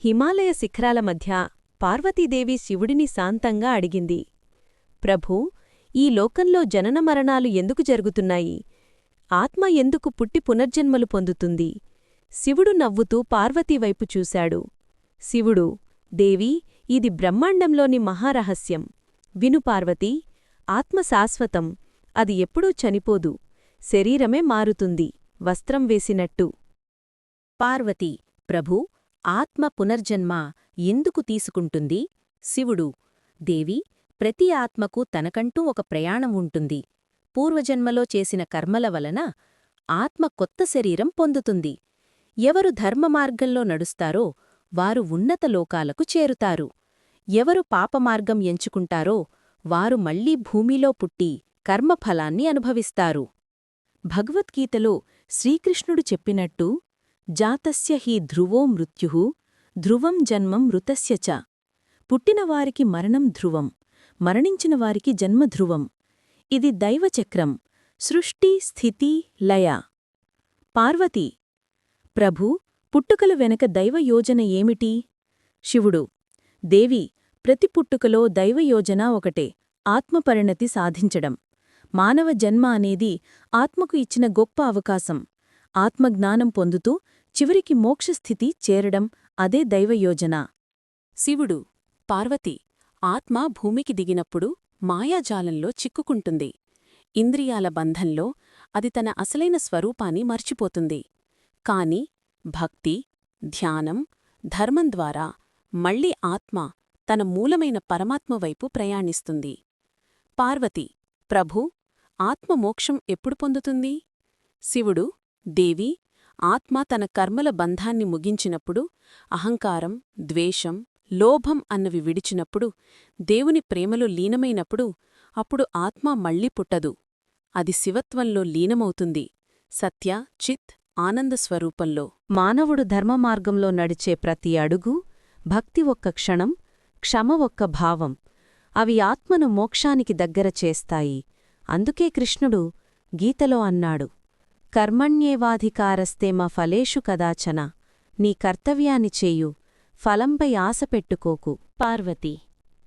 హిమాలయ శిఖరాల మధ్య పార్వతీదేవి శివుడిని శాంతంగా అడిగింది. ప్రభూ ఈ లోకంలో జనన మరణాలు ఎందుకు జరుగుతున్నాయి? ఆత్మ ఎందుకు పుట్టి పునర్జన్మలు పొందుతుంది? శివుడు నవ్వుతూ పార్వతీవైపు చూశాడు. శివుడు దేవి ఇది బ్రహ్మాండంలోని మహారహస్యం. విను పార్వతీ ఆత్మ శాశ్వతం. అది ఎప్పుడూ చనిపోదు. శరీరమే మారుతుంది. వస్త్రం వేసినట్టు. పార్వతి ప్రభూ ఆత్మ పునర్జన్మ ఎందుకు తీసుకుంటుంది? శివుడు దేవి ప్రతి ఆత్మకు తనకంటూ ఒక ప్రయాణం ఉంటుంది. పూర్వజన్మలో చేసిన కర్మల వలన ఆత్మ కొత్త శరీరం పొందుతుంది. ఎవరు ధర్మమార్గంలో నడుస్తారో వారు ఉన్నత లోకాలకు చేరుతారు. ఎవరు పాపమార్గం ఎంచుకుంటారో వారు మళ్ళీ భూమిలో పుట్టి కర్మఫలాన్ని అనుభవిస్తారు. భగవద్గీతలో శ్రీకృష్ణుడు చెప్పినట్టు జాతస్య హి ధ్రువో మృత్యు ధ్రువం జన్మం మృతస్య చ. పుట్టినవారికి మరణం ధ్రువం మరణించినవారికి జన్మ ధ్రువం. ఇది దైవచక్రం సృష్టి స్థితి లయ. పార్వతి ప్రభూ పుట్టుకల వెనక దైవయోజన ఏమిటి? శివుడు దేవి ప్రతి పుట్టుకలో దైవయోజన ఒకటే ఆత్మపరిణతి సాధించడం. మానవ జన్మ అనేది ఆత్మకు ఇచ్చిన గొప్ప అవకాశం. ఆత్మజ్ఞానం పొందుతూ చివరికి మోక్షస్థితి చేరడం అదే దైవయోజన. శివుడు పార్వతి ఆత్మ భూమికి దిగినప్పుడు మాయాజాలంలో చిక్కుకుంటుంది. ఇంద్రియాల బంధంలో అది తన అసలైన స్వరూపాన్ని మర్చిపోతుంది. కాని భక్తి ధ్యానం ధర్మం ద్వారా మళ్ళీ ఆత్మ తన మూలమైన పరమాత్మవైపు ప్రయాణిస్తుంది. పార్వతి ప్రభూ ఆత్మ మోక్షం ఎప్పుడు పొందుతుంది? శివుడు దేవి ఆత్మ తన కర్మల బంధాన్ని ముగించినప్పుడు అహంకారం ద్వేషం లోభం అన్నవి విడిచినప్పుడు దేవుని ప్రేమలో లీనమైనప్పుడు అప్పుడు ఆత్మ మళ్ళీ పుట్టదు. అది శివత్వంలో లీనమవుతుంది. సత్య చిత్ ఆనంద స్వరూపంలో. మానవుడు ధర్మమార్గంలో నడిచే ప్రతి అడుగు భక్తి ఒక్క క్షణం క్షమ ఒక్క భావం. అవి ఆత్మను మోక్షానికి దగ్గర చేస్తాయి. అందుకే కృష్ణుడు గీతలో అన్నాడు. కర్మణ్యేవాధికారస్తే మా ఫలేషు కదాచన. నీ కర్తవ్యాన్ని చేయు. ఫలంపై ఆశ పెట్టుకోకు. పార్వతి!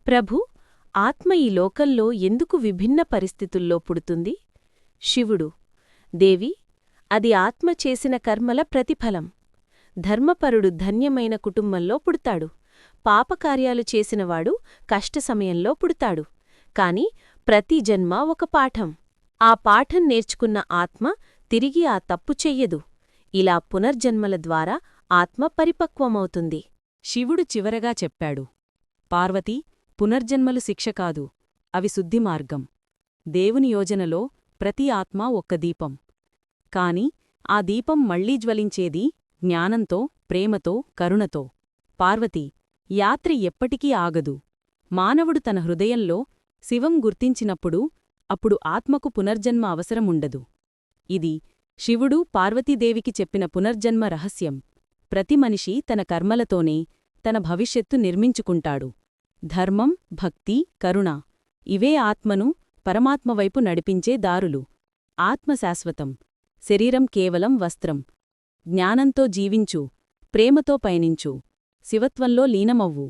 ప్రభు! ఆత్మ ఈ లోకంలో ఎందుకు విభిన్న పరిస్థితుల్లో పుడుతుంది? శివుడు! దేవి! అది ఆత్మ చేసిన కర్మల ప్రతిఫలం. ధర్మపరుడు ధన్యమైన కుటుంబంలో పుడతాడు. పాపకార్యాలు చేసినవాడు కష్ట సమయంలో పుడతాడు. కాని ప్రతి జన్మ ఒక పాఠం. ఆ పాఠం నేర్చుకున్న ఆత్మ తిరిగి ఆ తప్పు చెయ్యదు. ఇలా పునర్జన్మల ద్వారా ఆత్మ పరిపక్వమవుతుంది. శివుడు చివరగా చెప్పాడు. పార్వతి పునర్జన్మలు శిక్ష కాదు అవి శుద్ధి మార్గం. దేవుని యోజనలో ప్రతి ఆత్మ ఒక్క దీపం. కాని ఆ దీపం మళ్ళీ జ్వలించేది జ్ఞానంతో ప్రేమతో కరుణతో. పార్వతి యాత్రి ఎప్పటికీ ఆగదు. మానవుడు తన హృదయంలో శివం గుర్తించినప్పుడు అప్పుడు ఆత్మకు పునర్జన్మ అవసరముండదు. ఇది శివుడు పార్వతీదేవికి చెప్పిన పునర్జన్మ రహస్యం. ప్రతి మనిషి తన కర్మలతోనే తన భవిష్యత్తు నిర్మించుకుంటాడు. ధర్మం భక్తి కరుణ ఇవే ఆత్మను పరమాత్మవైపు నడిపించే దారులు. ఆత్మ శాశ్వతం. శరీరం కేవలం వస్త్రం. జ్ఞానంతో జీవించు ప్రేమతో పయనించు. శివత్వంలో లీనమవ్వు.